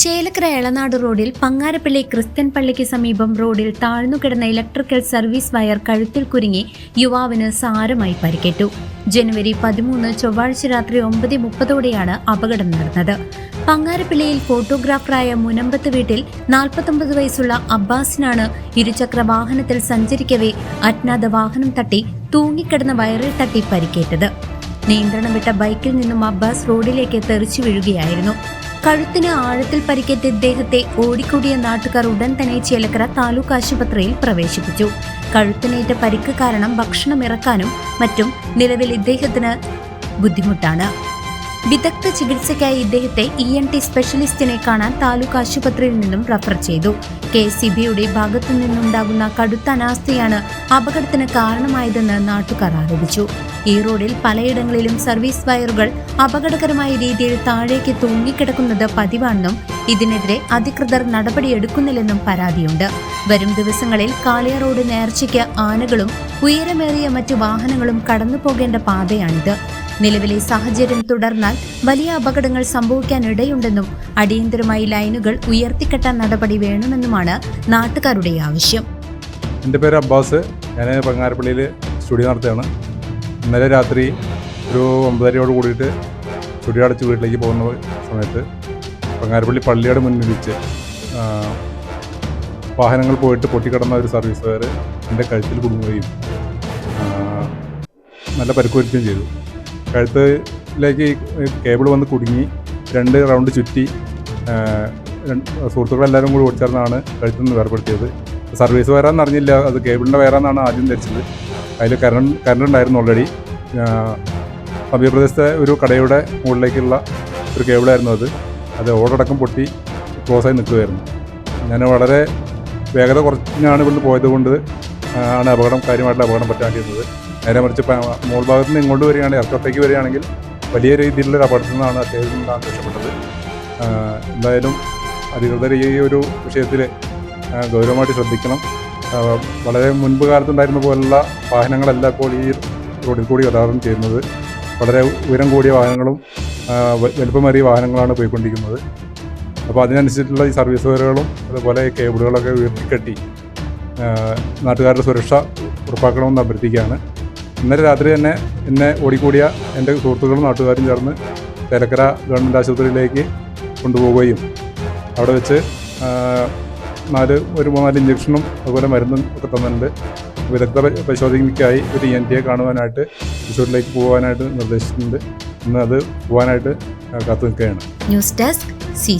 Chelakkara Elanad റോഡിൽ Pangarappilly Christian പള്ളിക്ക് സമീപം റോഡിൽ താഴ്ന്നുകിടന്ന ഇലക്ട്രിക്കൽ സർവീസ് വയർ കഴുത്തിൽ കുരുങ്ങി യുവാവിന് സാരമായി പരിക്കേറ്റു. ജനുവരി പതിമൂന്ന് ചൊവ്വാഴ്ച രാത്രി ഒമ്പത് മുപ്പതോടെയാണ് അപകടം നടന്നത്. പങ്ങാരപ്പിള്ളിയിൽ ഫോട്ടോഗ്രാഫറായ മുനമ്പത്ത് വീട്ടിൽ നാൽപ്പത്തൊമ്പത് വയസ്സുള്ള അബ്ബാസിനാണ് ഇരുചക്ര വാഹനത്തിൽ സഞ്ചരിക്കവേ അജ്ഞാത വാഹനം തട്ടി തൂങ്ങിക്കിടന്ന വയറിൽ തട്ടി പരിക്കേറ്റത്. നിയന്ത്രണം വിട്ട ബൈക്കിൽ നിന്നും അബ്ബാസ് റോഡിലേക്ക് തെറിച്ചു വീഴുകയായിരുന്നു. കഴുത്തിന് ആഴത്തിൽ പരിക്കേറ്റ ഇദ്ദേഹത്തെ ഓടിക്കൂടിയ നാട്ടുകാർ ഉടൻ തന്നെ ചേലക്കര താലൂക്ക് ആശുപത്രിയിൽ പ്രവേശിപ്പിച്ചു. കഴുത്തിനേറ്റ പരിക്ക് കാരണം ഭക്ഷണം ഇറക്കാനും മറ്റും നിലവിൽ ഇദ്ദേഹത്തിന് ബുദ്ധിമുട്ടാണ്. വിദഗ്ധ ചികിത്സയ്ക്കായി ഇദ്ദേഹത്തെ ഇ എൻ ടി സ്പെഷ്യലിസ്റ്റിനെ കാണാൻ താലൂക്ക് ആശുപത്രിയിൽ നിന്നും റഫർ ചെയ്തു. കെ സി ബിയുടെ ഭാഗത്തു നിന്നുണ്ടാകുന്ന കടുത്ത അനാസ്ഥയാണ് അപകടത്തിന് കാരണമായതെന്ന് നാട്ടുകാർ ആരോപിച്ചു. ഈ റോഡിൽ പലയിടങ്ങളിലും സർവീസ് വയറുകൾ അപകടകരമായ രീതിയിൽ താഴേക്ക് തൂങ്ങിക്കിടക്കുന്നത് പതിവാണെന്നും ഇതിനെതിരെ അധികൃതർ നടപടിയെടുക്കുന്നില്ലെന്നും പരാതിയുണ്ട്. വരും ദിവസങ്ങളിൽ കാളിയ റോഡ് നേർച്ചയ്ക്ക് ആനകളും ഉയരമേറിയ മറ്റു വാഹനങ്ങളും കടന്നു പോകേണ്ട പാതയാണിത്. നിലവിലെ സാഹചര്യം തുടർന്നാൽ വലിയ അപകടങ്ങൾ സംഭവിക്കാനിടയുണ്ടെന്നും അടിയന്തരമായി ലൈനുകൾ ഉയർത്തിക്കെട്ടാൻ നടപടി വേണമെന്നുമാണ് നാട്ടുകാരുടെ ആവശ്യം. എന്റെ പേര് അബ്ബാസ്. ഞാൻ പങ്ങാരപ്പള്ളിയിൽ സ്റ്റുഡിയോ നടത്തുകയാണ്. ഇന്നലെ രാത്രി ഒരു ഒമ്പതരയോട് കൂടിയിട്ട് സ്റ്റുഡിയോ അടച്ച് വീട്ടിലേക്ക് പോകുന്ന സമയത്ത് പങ്ങാരപ്പള്ളി പള്ളിയുടെ മുന്നിൽ വെച്ച് വാഹനങ്ങൾ പോയിട്ട് പൊട്ടിക്കിടന്ന ഒരു സർവീസുകാർ എന്റെ കഴുത്തിൽ കുടുങ്ങുകയും നല്ല പരിക്കുവരുത്തുകയും ചെയ്തു. കഴുത്തിലേക്ക് കേബിൾ വന്ന് കുടുങ്ങി രണ്ട് റൗണ്ട് ചുറ്റി സുഹൃത്തുക്കളെല്ലാവരും കൂടി ഓടിച്ചേർന്നാണ് കഴുത്തിൽ നിന്ന് വേർപ്പെടുത്തിയത് സർവീസ് വയറാന്ന് അറിഞ്ഞില്ല അത് കേബിളിന്റെ വയറാന്നാണ് ആദ്യം ധരിച്ചത്. അതിൽ കറണ്ട് കറണ്ട് ഉണ്ടായിരുന്നു ഓൾറെഡി സമീപപ്രദേശത്തെ ഒരു കടയുടെ മുകളിലേക്കുള്ള ഒരു കേബിളായിരുന്നു അത്. അത് ഓടടക്കം പൊട്ടി ക്ലോസ് ആയി നിൽക്കുകയായിരുന്നു. ഞാൻ വളരെ വേഗത കുറഞ്ഞാണ് ഇവിടുന്ന് പോയത് കൊണ്ട് ആണ് അപകടം കാര്യമായിട്ടുള്ള അപകടം പറ്റാണ്ടിരുന്നത്. നേരെ മറിച്ച് മോൾ ഭാഗത്ത് നിന്ന് ഇങ്ങോട്ട് വരികയാണെങ്കിൽ ഇറക്കത്തേക്ക് വരികയാണെങ്കിൽ വലിയ രീതിയിലുള്ള അപകടത്തിൽ നിന്നാണ് അദ്ദേഹത്തിൽ നിന്നാണ് രക്ഷപ്പെട്ടത് എന്തായാലും അധികൃതർ ഈ ഒരു വിഷയത്തിൽ ഗൗരവമായിട്ട് ശ്രദ്ധിക്കണം. വളരെ മുൻപ് കാലത്തുണ്ടായിരുന്ന പോലുള്ള വാഹനങ്ങളല്ല ഇപ്പോൾ ഈ റോഡിൽ കൂടി ഗതാഗതം ചെയ്യുന്നത്. വളരെ ഉയരം കൂടിയ വാഹനങ്ങളും വലുപ്പമേറിയ വാഹനങ്ങളാണ് പോയിക്കൊണ്ടിരിക്കുന്നത്. അപ്പോൾ അതിനനുസരിച്ചുള്ള ഈ സർവീസ് വയറുകളും അതുപോലെ കേബിളുകളൊക്കെ ഉയർത്തിക്കെട്ടി നാട്ടുകാരുടെ സുരക്ഷ ഉറപ്പാക്കണമെന്ന് അഭ്യർത്ഥിക്കുകയാണ്. ഇന്നലെ രാത്രി തന്നെ എന്നെ ഓടിക്കൂടിയ എന്റെ സുഹൃത്തുക്കളും നാട്ടുകാരും ചേർന്ന് ചേലക്കര ഗവൺമെന്റ് ആശുപത്രിയിലേക്ക് കൊണ്ടുപോവുകയും അവിടെ വെച്ച് നാല് ഒരു മൂന്നാൽ ഇഞ്ചക്ഷനും അതുപോലെ മരുന്നും ഒക്കെ തന്നിട്ടുണ്ട്. വിദഗ്ധ പരിശോധനയ്ക്കായി ഒരു എൻ ടിയെ കാണുവാനായിട്ട് തൃശ്ശൂരിലേക്ക് പോകാനായിട്ട് നിർദ്ദേശിച്ചിട്ടുണ്ട്. ഇന്ന് അത് പോകാനായിട്ട് കാത്തു നിൽക്കുകയാണ്. News desk C